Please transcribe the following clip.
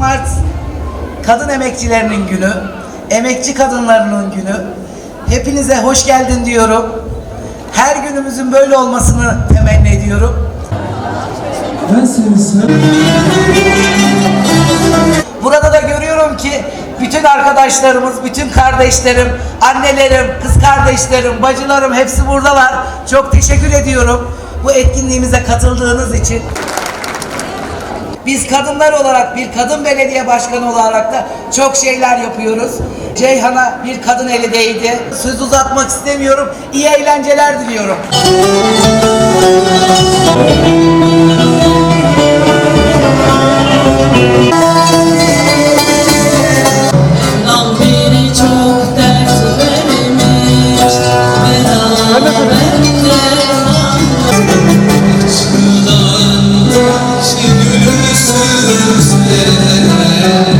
Mart kadın emekçilerinin günü, emekçi kadınlarının günü. Hepinize hoş geldin diyorum. Her günümüzün böyle olmasını temenni ediyorum. Ben seni. Burada da görüyorum ki bütün arkadaşlarımız, bütün kardeşlerim, annelerim, kız kardeşlerim, bacılarım hepsi buradalar. Çok teşekkür ediyorum bu etkinliğimize katıldığınız için. Biz kadınlar olarak bir kadın belediye başkanı olarak da çok şeyler yapıyoruz. Ceyhan'a bir kadın eli değdi. Söz uzatmak istemiyorum. İyi eğlenceler diliyorum. Christ.